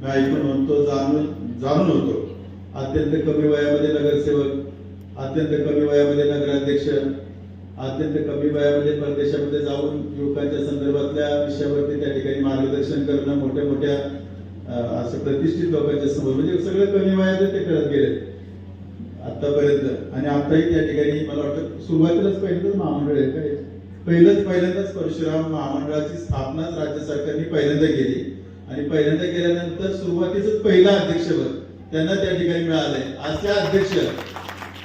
मी ऐकून होतो जाणून जाणून होतो. अत्यंत कमी वयामध्ये नगरसेवक अत्यंत कमी वयामध्ये नगराध्यक्ष अत्यंत कमी वयामध्ये परदेशामध्ये जाऊन युवकांच्या संदर्भातल्या विषयावरती त्या ठिकाणी मार्गदर्शन करणं मोठ्या मोठ्या असं प्रतिष्ठित लोकांच्या समोर म्हणजे सगळं कमी वयात ते करत गेले आतापर्यंत. आणि आताही त्या ठिकाणी मला वाटतं सुरुवातीलाच पहिल्यांदाच महामंडळ आहे. काय पहिलंच पहिल्यांदाच परशुराम महामंडळाची स्थापनाच राज्य सरकारने पहिल्यांदा केली. आणि पहिल्यांदा केल्यानंतर सुरुवातीच पहिला अध्यक्षपद त्यांना त्या ठिकाणी मिळालंय. असे अध्यक्ष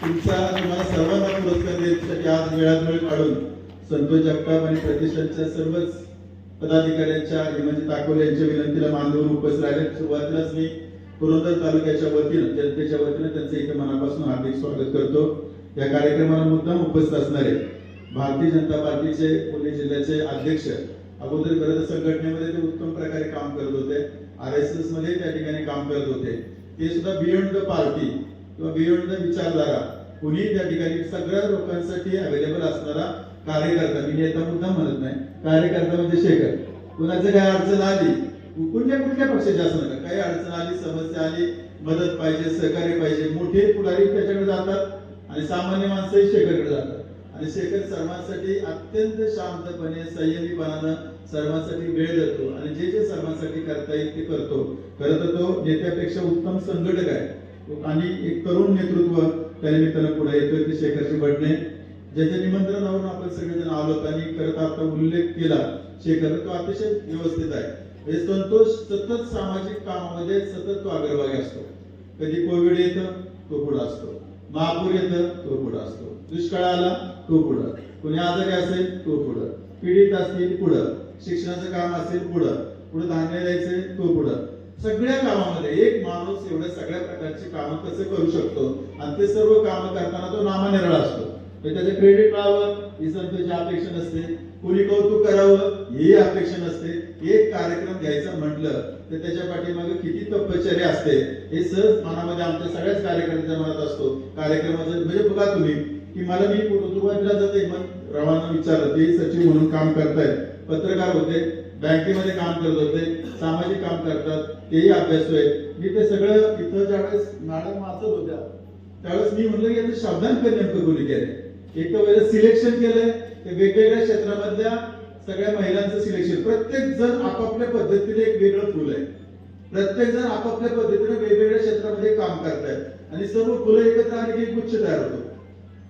तुमचा तुम्हाला सर्वांना पुरस्कार देण्यासाठी आज वेळात वेळ काढून संतोष जगताप आणि प्रतिष्ठानच्या सर्वच पदाधिकाऱ्यांच्या म्हणजे ताकोले यांच्या विनंतीला मान उपस्थित राहिले. सुरुवातीलाच मी पुरंदर तालुक्याच्या वतीनं जनतेच्या वतीनं त्यांचं इथे मनापासून हार्दिक स्वागत करतो. या कार्यक्रमाला मुद्दाम उपस्थित असणारे भारतीय जनता पार्टीचे पुणे जिल्ह्याचे अध्यक्ष अगोदर गरज संघटनेमध्ये ते उत्तम प्रकारे काम करत होते. आर एस एसमध्ये त्या ठिकाणी काम करत होते. ते सुद्धा बियॉन्ड द पार्टी किंवा बियॉन्ड द विचारधारा. कुणी त्या ठिकाणी सगळ्या लोकांसाठी अवेलेबल असणारा कार्यकर्ता मी नेता मुद्दा म्हणत नाही कार्यकर्ता म्हणजे शेखर. कुणाचं काय अडचण आली? कुठल्या कुठल्या पक्षाची असं नका. काही अडचण आली समस्या आली मदत पाहिजे सहकार्य पाहिजे. मोठे पुढारी त्याच्याकडे जातात आणि सामान्य माणसंही शेखरकडे जातात. आणि शेखर सर्वांसाठी अत्यंत शांतपणे संयमीपणानं सर्वांसाठी वेळ देतो आणि जे जे सर्वांसाठी करता येईल ते करतो. खरं तर तो नेत्यापेक्षा उत्तम संघटक आहे. आणि एक तरुण नेतृत्व त्या निमित्तानं पुढे येतोय ते शेखरची बडणे ज्याच्या निमंत्रणावरून आपण सगळेजण आलो आणि करत आता उल्लेख केला शेखर तो अतिशय व्यवस्थित आहे. म्हणजे संतोष सतत सामाजिक कामामध्ये सतत तो अग्रभागी असतो. कधी कोविड येतं तो पुढे असतो. महापूर येतं तो पुढं असतो. दुष्काळ आला तो पुढं. कोणी आजारी असेल तो पुढं. पीडित असतील पुढं. शिक्षणाचं काम असेल पुढं. पुढे धान्य द्यायचंय तो पुढं. सगळ्या कामामध्ये एक माणूस एवढ्या सगळ्या प्रकारची कामं कसं करू शकतो? आणि ते सर्व कामं करताना तो नामानिराळा असतो. म्हणजे त्याचे क्रेडिट मिळावं ही संतोषी अपेक्षा नसते. कुणी कौतुक करावं ही अपेक्षा नसते. एक कार्यक्रम घ्यायचा म्हटलं तर त्याच्या पाठीमागे किती तपश्चर्या असते हे सहज मनामध्ये आमच्या सगळ्याच कार्यकर्त्यांच्या मनात असतो. कार्यक्रमाचं म्हणजे बघा तुम्ही की मला मी सुरुवातीला जाते मग रावांना विचारलं ते सचिव म्हणून काम करतायत. पत्रकार होते बँकेमध्ये काम करत होते सामाजिक काम करतात तेही अभ्यास मी ते सगळं इथं ज्यावेळेस मॅडम वाचत होत्या त्यावेळेस मी म्हणलं की याचं शब्दांकन नेमकं कोणी केलं एक तर वेळेस सिलेक्शन केलंय ते वेगवेगळ्या क्षेत्रामधल्या सगळ्या महिलांचं सिलेक्शन प्रत्येक जण आपापल्या पद्धतीने एक वेगळं फुल आहे. प्रत्येक जण आपापल्या पद्धतीने वेगवेगळ्या क्षेत्रामध्ये काम करतायत. आणि सर्व फुलं एकत्र आली की एक गुच्छ तयार होतो.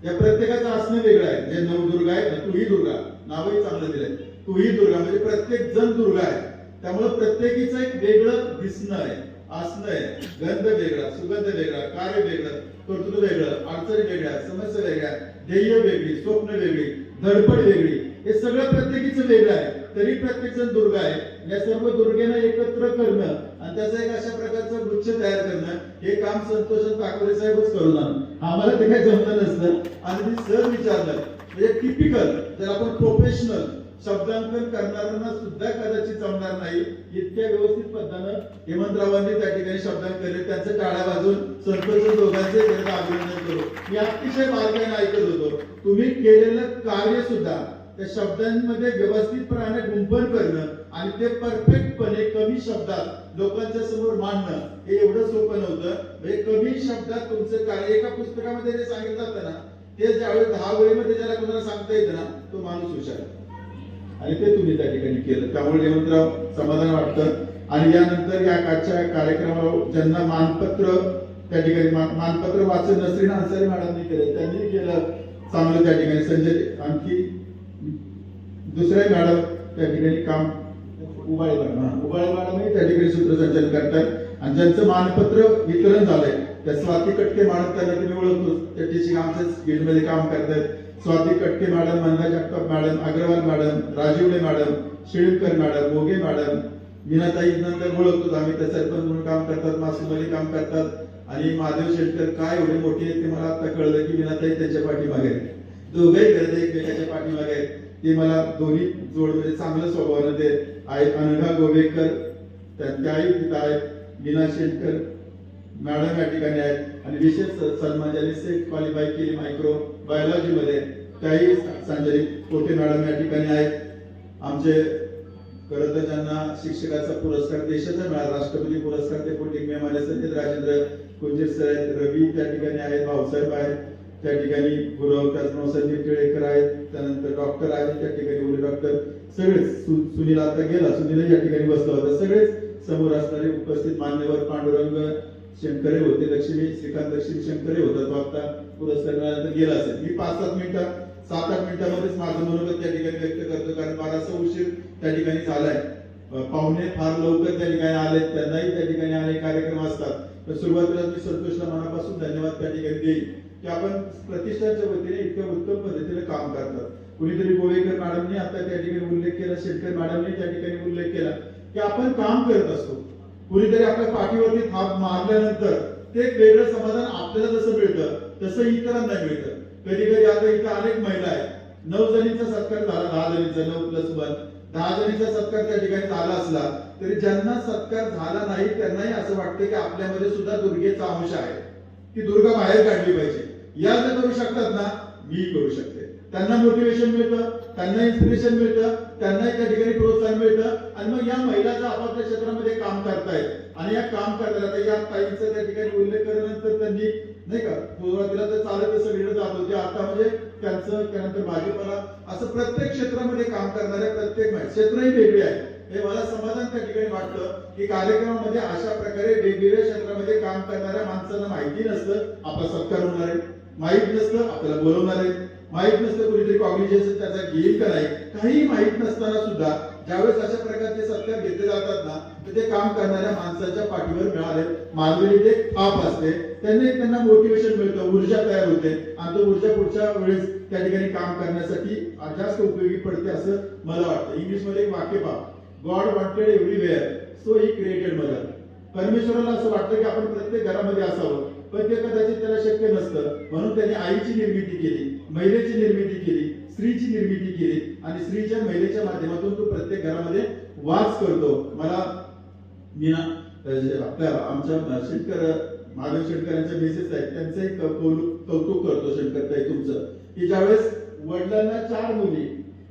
या प्रत्येकाचं असणं वेगळं आहे. जे नवदुर्गा आहे ना तूही दुर्गा. नावही चांगलं दिलंय. तूही दुर्गा. म्हणजे प्रत्येक जण दुर्गा आहे. त्यामुळे प्रत्येकीचं एक वेगळं दिसणं आहे. असणं आहे. गंध वेगळा सुगंध वेगळा कार्य वेगळं कर्तृत्व वेगळं अडचणी वेगळ्या समस्या वेगळ्या ध्येय वेगळी स्वप्न वेगळी. धडपड वेगळी. हे सगळं प्रत्येकीचं वेगळं आहे. तरी प्रत्येक जण दुर्ग आहे. या सर्व दुर्गेनं एकत्र करणं आणि त्याचा एक अशा प्रकारचं गुच्छ तयार करणं हे काम संतोष काकोरे साहेबच करून आम्हाला ते काही जमलं नसतं. आणि मी सहज विचारलं म्हणजे टिपिकल जर आपण प्रोफेशनल शब्दांकन करणाऱ्यांना सुद्धा कदाचित जमणार नाही. इतक्या व्यवस्थित पद्धतीनं हेमंतरावांनी त्या ठिकाणी शब्दांकन केले. त्यांचे टाळ्या वाजून संतोष दोघांचे अभिनंदन करू. मी अतिशय बारकाईने ऐकत होतो. तुम्ही केलेलं कार्य सुद्धा त्या शब्दांमध्ये व्यवस्थितपणाने गुंफण करणं आणि ते परफेक्टपणे कमी शब्दात लोकांच्या समोर मांडणं हे एवढं सोपं नव्हतं. म्हणजे कमी शब्दात तुमचं कार्य एका पुस्तकामध्ये जे सांगितलं जातं ना ते ज्यावेळेस दहा वेळेमध्ये ज्याला कोणाला सांगता येतं ना तो माणूस हुशार आणि ते तुम्ही त्या ठिकाणी केलं. त्यामुळे हेमंतराव समाधान वाटतं. आणि यानंतर या कालच्या कार्यक्रमाला ज्यांना मानपत्र त्या ठिकाणी मानपत्र वाचन नसरीन अन्सारी मॅडमनी केलं. त्यांनी केलं. चांगलं त्या ठिकाणी संजय आणखी दुसऱ्या मॅडम त्या ठिकाणी काम उबाळे मॅडम. उबाळे मॅडमही त्या ठिकाणी सूत्रसंचालन करतात. आणि ज्यांचं मानपत्र वितरण झालंय त्या स्वाती कटके मॅडम त्यांना तुम्ही ओळखतो. त्या टीचिंग आमच्याच फील्डमध्ये काम करतात. Swati Katke madam Manda Jagtap madam Agarwal madam Rajivade madam Shilkar madam Moge madam Meenatai नंतर ओळखतो आम्ही. त्या सरपंच म्हणून काम करतात मासूमध्ये काम करतात. आणि महादेव शेटकर काय एवढे मोठे आहेत ते मला आता कळलं की मीनाताई त्यांच्या पाठीमागे आहेत. दोघेही घरात एकमेकाच्या पाठीमागे आहेत. ते मला दोन्ही जोड म्हणजे चांगलं स्वभावानं ते आहेत. अनघा गोवेकर त्यांच्याही तिथं आहेत. मीना शेटकर मॅडम या ठिकाणी आहेत. आणि विशेष स- सन्मान ज्यांनी सेट क्वालिफाय केली मायक्रो बायोलॉजी मध्ये त्याही संजय कोटे मॅडम या ठिकाणी आहेत? आमचे खरं तर ज्यांना शिक्षकाचा पुरस्कार देशाचा मिळाला राष्ट्रपती पुरस्कार ते पोटिंग मेम संचित राजेंद्र कुंजीर सर आहेत रवी त्या ठिकाणी आहेत भाऊसाहेब आहेत त्या ठिकाणी गुरव त्याचनाव संदीप टिळेकर आहेत त्यानंतर डॉक्टर आहेत त्या ठिकाणी उले डॉक्टर सगळेच सु- सुनील आता गेला सुनील या ठिकाणी बसला होता. सगळेच समोर असणारे उपस्थित मान्यवर पांडुरंग शंकरे होते लक्ष्मी श्रीकांत लक्ष्मी शंकरे होता तो आता पुरस्कार मिळाल्यानंतर गेला असेल. मी पाच सात मिनिटं सात आठ मिनिटांमध्येच माझं मनोगत त्या ठिकाणी व्यक्त करतो कारण बराचसा उशीर त्या ठिकाणी झालाय. पाहुणे फार लवकर त्या ठिकाणी आले त्यांनाही त्या ठिकाणी अनेक कार्यक्रम असतात. तर सुरुवातीला मी संतोषला मनापासून धन्यवाद त्या ठिकाणी देईल की आपण प्रतिष्ठानच्या वतीने इतक्या उत्तम पद्धतीने काम करतात. कुणीतरी गोवेकर मॅडमने आता त्या ठिकाणी उल्लेख केला शेटकर मॅडमने त्या ठिकाणी उल्लेख केला की आपण काम करत असतो. कुणीतरी आपल्या पाठीवरती थाप मारल्यानंतर ते एक वेगळं समाधान आपल्याला जसं मिळतं तसं इतरांना मिळतं. कधी कधी आता इथं अनेक महिला आहेत. नऊ जणींचा सत्कार झाला दहा जणींचा नऊ प्लस वन दहा जणींचा सत्कार त्या ठिकाणी झाला असला तरी ज्यांना सत्कार झाला नाही त्यांनाही असं वाटतं की आपल्यामध्ये सुद्धा दुर्गेचा अंश आहे. ती दुर्गा बाहेर काढली पाहिजे. या जर करू शकतात ना मी करू शकते. त्यांना मोटिवेशन मिळतं त्यांना इन्स्पिरेशन मिळतं त्यांनाही त्या ठिकाणी प्रोत्साहन मिळतं. आणि मग या महिलाचा आपापल्या क्षेत्रामध्ये काम करतायत आणि या काम करतायत या ताईंचा त्या ठिकाणी उल्लेख केल्यानंतर त्यांनी नाही का? सुरुवातीला तर चालत सगळीकडे जात होते. आता म्हणजे त्यांचं त्यानंतर भाजपला असं प्रत्येक क्षेत्रामध्ये काम करणाऱ्या प्रत्येक क्षेत्रही वेगळी आहे. हे मला समाधान त्या ठिकाणी वाटतं की कार्यक्रमामध्ये अशा प्रकारे वेगवेगळ्या क्षेत्रामध्ये काम करणाऱ्या माणसांना माहिती नसतं आपला सत्कार होणार आहे. माहीत नसतं आपल्याला बोलवणार आहे माहीत नसतं कुणीतरी कॉग्निजेशन त्याचा घेईल का नाही. काही माहीत नसताना सुद्धा ज्यावेळेस अशा प्रकारचे सत्कार घेतले जातात ना तर ते काम करणाऱ्या माणसाच्या पाठीवर मिळाले. मानलेली ते थाप असते. त्यांनी त्यांना मोटिवेशन मिळतं ऊर्जा तयार होते. आणि तो ऊर्जा पुढच्या वेळेस त्या ठिकाणी काम करण्यासाठी जास्त उपयोगी पडते असं मला वाटतं. इंग्लिशमध्ये एक वाक्य पहा. God wanted everywhere so he created mother परमेश्वराला असं वाटतं की आपण प्रत्येक घरामध्ये असावं. पण ते कदाचित त्याला शक्य नसतं. म्हणून त्याने आईची निर्मिती केली महिलेची निर्मिती केली स्त्रीची निर्मिती केली. आणि स्त्रीच्या महिलेच्या माध्यमातून तो प्रत्येक घरामध्ये वास करतो. मला मी आपल्या आमच्या शेतकऱ्या महादेव शेटकर यांच्या मेसेज आहेत त्यांचंही क- कौतुक करतो शेटकर तुमचं. की ज्यावेळेस वडिलांना चार मुली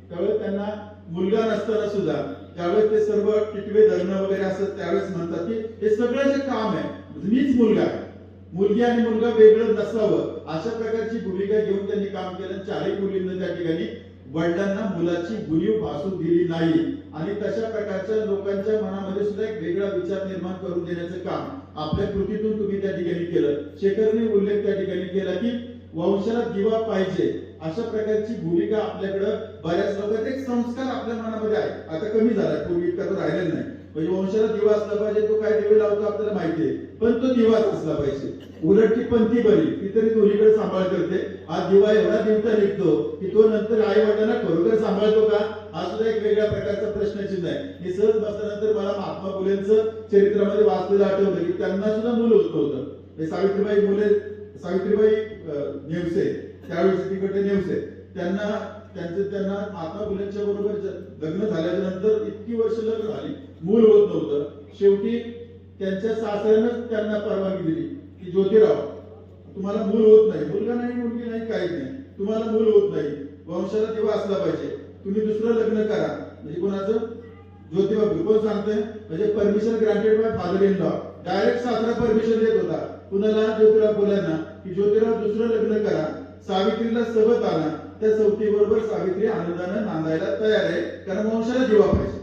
त्यावेळेस त्यांना मुलगा नसताना सुद्धा त्यावेळेस ते सर्व टिटवे धरणं वगैरे असत त्यावेळेस म्हणतात की हे सगळं जे काम आहे म्हणजे मीच मुलगा आहे. मुलगी आणि मुलगा वेगळं नसावं. अशा प्रकारची भूमिका घेऊन त्यांनी काम केलं. चारही मुलींना त्या ठिकाणी वडिलांना मुलाची गुणीव भासू दिली नाही. आणि तशा प्रकारच्या लोकांच्या मनामध्ये सुद्धा एक वेगळा विचार निर्माण करून देण्याचं काम आपल्या कृतीतून तुम्ही त्या ठिकाणी केलं. शेखरने उल्लेख त्या ठिकाणी केला की वंशाला दिवा पाहिजे अशा प्रकारची भूमिका आपल्याकडं बऱ्याच लोकांचे एक संस्कार आपल्या मनामध्ये आहे. आता कमी झाला पूर्वी इतका तर राहिलेला नाही. म्हणजे वंशाला दिवा असला पाहिजे तो काय दिवे लावतो आपल्याला माहिती आहे. पण तो दिवाच असला पाहिजे. उलट ती पंथी बरी ती तरी दोन्हीकडे सांभाळ करते. हा दिवा एवढा दिवसा निघतो की तो नंतर आई वडिलांना खरोखर सांभाळतो का? हा सुद्धा एक वेगळ्या प्रकारचा प्रश्नचिन्ह आहे. हे सहज बसल्यानंतर मला महात्मा फुलेंचं चरित्रामध्ये वाचलेलं आठवलं की त्यांना सुद्धा मुलं होत होतं हे सावित्रीबाई मुले सावित्रीबाई नेवसे त्यावेळेस तिकडे नेवसे त्यांना त्यांचे त्यांना महात्मा फुलेंच्या बरोबर लग्न झाल्याच्यानंतर इतकी वर्ष लग्न झाली मूल होत नव्हतं. शेवटी त्यांच्या सासऱ्यानंच त्यांना परवानगी दिली की ज्योतिराव तुम्हाला मूल होत नाही. मुलगा नाही मुलगी नाही काहीच नाही. तुम्हाला मूल होत नाही. वंशाला तेव्हा असला पाहिजे. तुम्ही दुसरं लग्न करा. म्हणजे कोणाचं? ज्योतिबा बिलकुल सांगतोय. म्हणजे permission granted by father in law direct सासरा परमिशन देत होता. कुणाला? ज्योतिराव बोलायना की ज्योतिराव दुसरं लग्न करा. सावित्रीला सोबत आणा. त्या चौथी बरोबर सावित्री आनंदानं नांदायला तयार आहे. कारण वंशाला जीवा पाहिजे.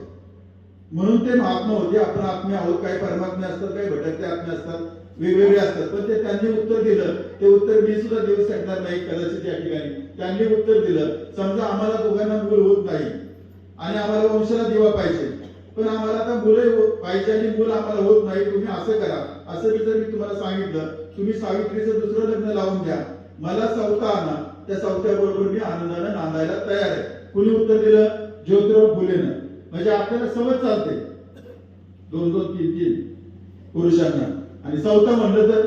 म्हणून ते महात्मा होते. आपण आत्मे आहोत. काही परमात्मे असतात काही भटकते आत्मे असतात. वेगवेगळे असतात. पण ते त्यांनी उत्तर दिलं. ते उत्तर मी सुद्धा देऊ शकणार नाही कदाचित या ठिकाणी. त्यांनी उत्तर दिलं. समजा आम्हाला दोघांना मूल होत नाही आणि आम्हाला वंशाला दिवा पाहिजे. पण आम्हाला आता मुलं हो- पाहिजे आणि मुलं आम्हाला होत नाही. तुम्ही असं करा. असं जर मी तुम्हाला सांगितलं तुम्ही सावित्रीचं दुसरं लग्न लावून द्या. मला चौथा आणा. त्या चौथ्या बरोबर मी आनंदानं नांदायला तयार आहे. कुणी उत्तर दिलं? ज्योतिराव फुलेनं. म्हणजे आपल्याला समज चालते. दोन दोन तीन तीन पुरुषांना. आणि चौथा म्हणलं तर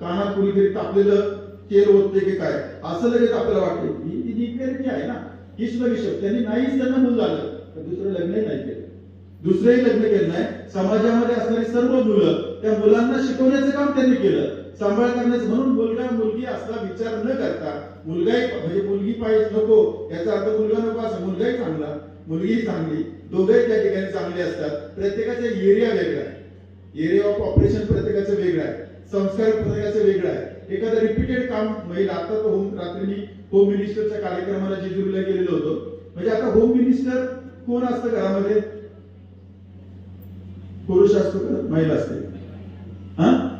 कानात कुणीतरी तापलेलं तेल होते की काय? असं लगेच आपल्याला वाटते ही ती इक्वेलिटी आहे ना ही सुद्धा विषय त्यांनी नाहीच त्यांना मूल झालं तर दुसरं लग्नही नाही केलं. दुसरंही लग्न केलं नाही. समाजामध्ये असणारी सर्व मुलं त्या मुलांना शिकवण्याचं काम त्यांनी केलं. सांभाळ करण्याचं म्हणून मुलगा मुलगी असला विचार न करता मुलगाही म्हणजे मुलगी पाहिजे नको याचा अर्थ मुलगा नको असं मुलगाही चांगला मुलगीही चांगली दोघंही त्या ठिकाणी चांगले असतात. प्रत्येकाचा एरिया वेगळा एरिया ऑफ ऑपरेशन प्रत्येकाचं वेगळं आहे. संस्कार प्रत्येकाचं वेगळं आहे. एखादं रिपीटेड काम महिला आता तो होम रात्री मी होम मिनिस्टरच्या कार्यक्रमाला जेजुरीला गेलेलो होतो. म्हणजे आता होम मिनिस्टर कोण असतं घरामध्ये? पुरुष असतो का? महिला असते. हा?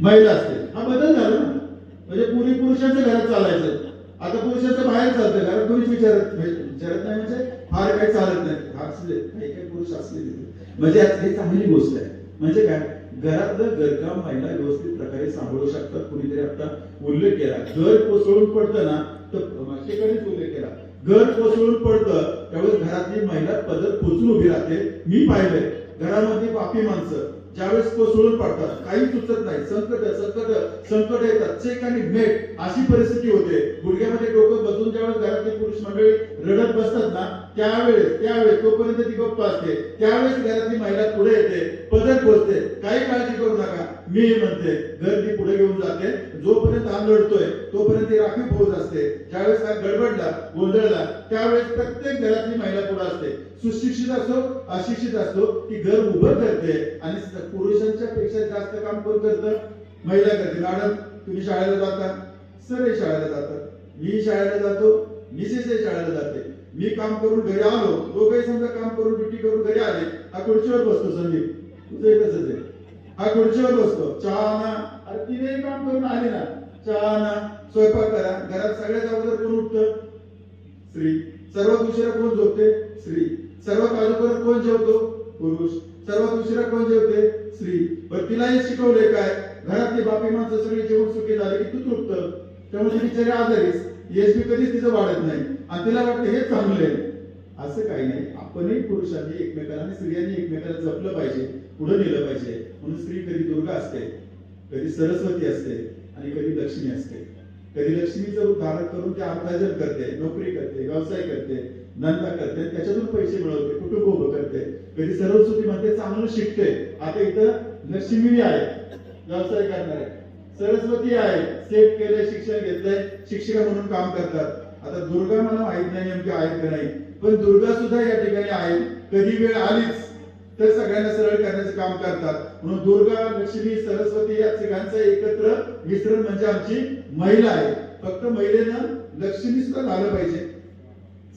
महिला असते. हा बदल झाला ना? म्हणजे पूर्वी पुरुषांचं घरात चालायचं. आता पुरुषाचं बाहेर चालतं कारण कोणीच विचारत विचारत नाही म्हणजे फार काही चालत नाही. असले काही काही पुरुष असले तिथे. म्हणजे आज हे चांगली गोष्ट आहे. म्हणजे काय? घरातलं घरकाम महिला व्यवस्थित प्रकारे सांभाळू शकतात. कुणीतरी आता उल्लेख केला. घर कोसळून पडतं ना तर मागच्याकडेच उल्लेख केला. घर कोसळून पडतं त्यावेळेस घरातली महिला पदर पोचून उभी राहते. मी पाहिलंय. घरामध्ये बापी माणसं. ज्यावेळेस कोसळून पडतात काही सुचत नाही. संकट संकट संकट येतात. चेक आणि मेट अशी परिस्थिती होते. गुडघ्यामध्ये डोकं बसून ज्यावेळेस घरातली पुरुष मंडळी रडत बसतात ना त्यावेळेस त्यावेळेस तोपर्यंत ती गप्प असते. त्यावेळेस घरातली महिला पुढे येते पदर पोचते काही काळजी करू नका. मी म्हणते घर ती पुढे घेऊन जाते. जोपर्यंत हा लढतोय तोपर्यंत ती राखीव फौज असते. ज्यावेळेस हा गडबडला गोंधळला त्यावेळेस प्रत्येक घरातली महिला पुढे असते. सुशिक्षित असो अशिक्षित असतो की घर उभं करते आणि पुरुषांच्या पेक्षा जास्त काम कोण करतं? महिला करते. मॅडम तुम्ही शाळेला जाता? सर शाळेला जातात. मी शाळेला जातो. मिसेस शाळेला जाते. मी काम करून घरी आलो दोघंही समजा काम करून ड्युटी करून घरी आले हा खुर्चीवर बसतो संदीप. तुझं तसंच आहे. हा खुर्चीवर बसतो. चहा आणा. अरे तिने काम करून आले ना. चहा आणा स्वयंपाक करा. घरात सगळ्यात अगोदर कोण उठतं? स्त्री. सर्वात उशिरा कोण झोपते? स्त्री. सर्वात अगोदर कोण जेवतो? पुरुष. सर्वात उशिरा कोण जेवते? स्त्री. पण तिलाही शिकवले काय? घरातली बापी माणसं सगळी जेवण सुखी झाले की तू तृप्त त्यामुळे ती बिचारी आजारीस यशबी कधीच तिचं वाढत नाही. आणि तिला वाटतं हे चांगलं आहे. असं काही नाही. आपणही पुरुषांनी एकमेकाला आणि स्त्रियांनी एकमेकाला जपलं पाहिजे. पुढे नेलं पाहिजे. म्हणून स्त्री कधी दुर्गा असते कधी सरस्वती असते आणि कधी लक्ष्मी असते. कधी लक्ष्मीचं रूप धारण करून ते अर्थार्जन करते नोकरी करते व्यवसाय करते धंदा करते त्याच्यातून पैसे मिळवते कुटुंब उभं करते. कधी सरस्वती म्हणते चांगलं शिकते. आता इथं लक्ष्मी आहे. व्यवसाय करणार. आहे सरस्वती आहे. सेट केले शिक्षण घेतलंय. शिक्षिका म्हणून काम करतात. आता दुर्गा मला माहीत नाही नेमकी आहेत का नाही. पण दुर्गा सुद्धा या ठिकाणी आहे कधी वेळ आलीच तर सगळ्यांना सरळ करण्याचं काम करतात. म्हणून दुर्गा लक्ष्मी सरस्वती या तिघांचं एकत्र मिश्रण म्हणजे आमची महिला आहे. फक्त महिलेनं लक्ष्मी सुद्धा झालं पाहिजे.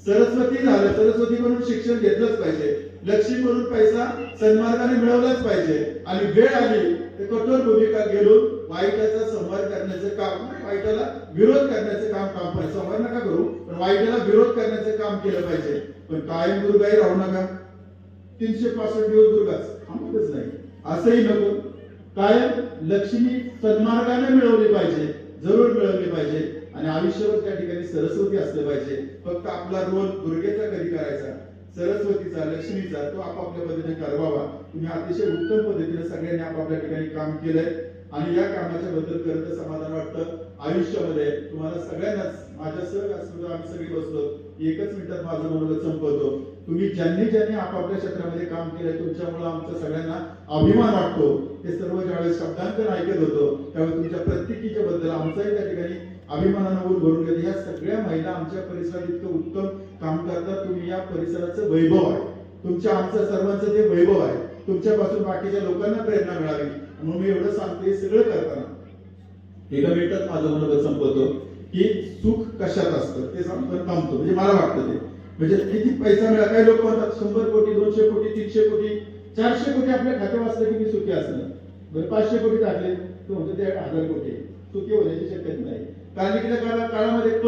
सरस्वती झालं सरस्वती म्हणून शिक्षण घेतलंच पाहिजे. लक्ष्मी म्हणून पैसा सन्मार्गाने मिळवलाच पाहिजे. आणि वेळ आली तर कठोर भूमिका घेऊन वाईटाचा संवाद करण्याचं काम वाईटाला विरोध करण्याचं काम काम पाहिजे संवाद नका करू पण वाईटाला विरोध करण्याचं काम केलं पाहिजे. पण कायम दुर्गाही राहू नका. तीनशे पासष्ट दिवस दुर्गाच थांबतच नाही. असंही नको. कायम लक्ष्मी सन्मार्गाने मिळवली पाहिजे जरूर मिळवली पाहिजे. आणि आयुष्यभर त्या ठिकाणी सरस्वती असलं पाहिजे. फक्त आपला रोल दुर्गेचा कधी करायचा? सरस्वतीचा लक्ष्मीचा तो आपापल्या पद्धतीने करवावा. तुम्ही अतिशय उत्तम पद्धतीने सगळ्यांनी आपापल्या ठिकाणी काम केलंय आणि या कामाच्या बद्दल खरं समाधान वाटतं. आयुष्यामध्ये तुम्हाला सगळ्यांनाच माझ्या सर आम्ही सगळी बसलो. एकच मिनिटात माझं मनोगत संपवतो. तुम्ही ज्यांनी ज्यांनी आपापल्या क्षेत्रामध्ये काम केलंय तुमच्यामुळे आमचा सगळ्यांना अभिमान वाटतो. हे सर्व ज्यावेळेस शब्दांकन ऐकत होतो त्यावेळेस तुमच्या प्रत्येकीच्या बद्दल आमचाही त्या ठिकाणी अभिमानानं ऊर भरून घेतो. या सगळ्या महिला आमच्या परिसरात इतकं उत्तम काम करतात तुम्ही या परिसराचं वैभव आहे. तुमच्या आमच्या सर्वांचं जे वैभव आहे तुमच्यापासून बाकीच्या लोकांना प्रेरणा मिळावी. म्हणून मी एवढं सांगते सगळं करताना. एका मिनिटात माझं मनोगत संपवतो की सुख कशात असतं ते सांगतो थांबतो. म्हणजे मला वाटतं ते. म्हणजे किती पैसा मिळा काही लोक म्हणतात शंभर कोटी दोनशे कोटी तीनशे कोटी चारशे कोटी आपल्या खात्यावर असलं की मी सुखी असलं बरं पाचशे कोटी टाकले तो म्हणतो ते हजार कोटी सुखी होण्याची शक्यता नाही. कारण की त्या काळामध्ये एक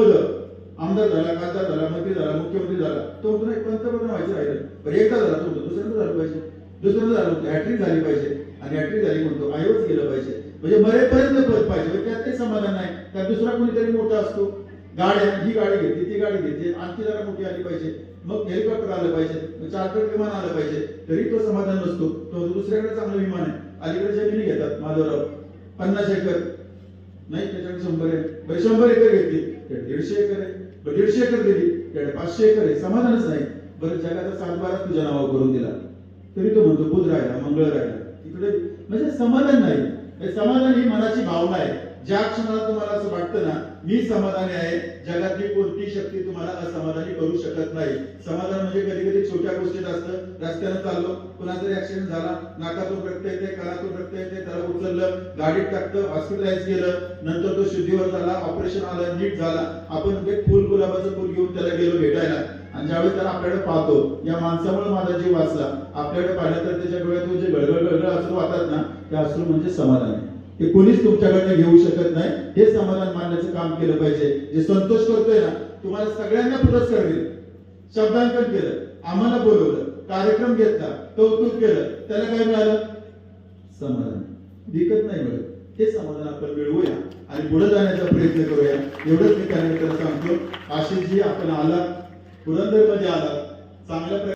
आमदार झाला खासदार झाला मंत्री झाला मुख्यमंत्री झाला तो पुन्हा नाही पंतप्रधान व्हायचं राहिलं पण एकदा झाला तो दुसऱ्यांदा झालं पाहिजे. दुसऱ्यांदा झालं होतं हॅट्रिक झाली पाहिजे. आणि हॅट्रिक झाली म्हणतो आयोच गेलं पाहिजे. म्हणजे मरेपर्यंत पद पाहिजे म्हणजे त्यात काही समाधान नाही. त्यात दुसरा कोणीतरी मोठा असतो. गाड्या ही गाडी घेतली ती गाडी घेतली. आणखी जरा मोठी आली पाहिजे. मग हेलिकॉप्टर आलं पाहिजे. चार्टर विमान आलं पाहिजे. तरी तो समाधान नसतो. तो दुसऱ्याकडे चांगलं विमान आहे. अलीकडे जमिनी घेतात माधवराव? पन्नास एकर. नाही त्याच्याकडे शंभर आहे शंभर एकर घेतली. तर दीडशे एकर आहे. बरं दीडशे एकर दिली पाचशे एकर आहे समाधानच नाही. बरं जगाचा सातबाराच तुझ्या नावावर करून दिला. तरी तो म्हणतो बुध राहिला मंगळ राहिला. तिकडे म्हणजे समाधान नाही. समाधान ही मनाची भावना आहे. ज्या क्षणाला तुम्हाला असं वाटतं ना मी समाधानी आहे जगातली कोणती शक्ती तुम्हाला असमाधानी करू शकत नाही. समाधान म्हणजे कधी कधी छोट्या गोष्टीत असतं रस्त्यानं चाललो कुणाचा ऍक्सिडेंट झाला नाकातून रक्त येते कानातून रक्त येते त्याला उचललं गाडीत टाकतं हॉस्पिटलाइज केलं नंतर तो शुद्धीवर झाला ऑपरेशन आलं नीट झाला. आपण ते फुल गुलाबाचं फुल घेऊन त्याला गेलो भेटायला. आणि ज्यावेळेस त्याला आपल्याकडे पाहतो या माणसामुळे माझा जीव वाचला. आपल्याकडे पाहिलं तर त्याच्या डोळ्यातून जे गळगळ गळगळ अश्रू वाहतात ना ते अश्रू म्हणजे समाधान आहे. ते कोणीच तुमच्याकडनं घेऊ शकत नाही. हे समाधान मानण्याचं काम केलं पाहिजे. जे संतोष करतोय ना तुम्हाला सगळ्यांना पुरस्कार दिले शब्दांकन केलं आम्हाला बोलवलं कार्यक्रम घेतला कौतुक केलं त्याला काय मिळालं? समाधान. विकत नाही मिळत. हे समाधान आपण मिळवूया आणि पुढे जाण्याचा प्रयत्न करूया. एवढंच मी त्यानिमित्तानं सांगतो. आशिषजी आपण आला पुरंदरमध्ये आला चांगल्या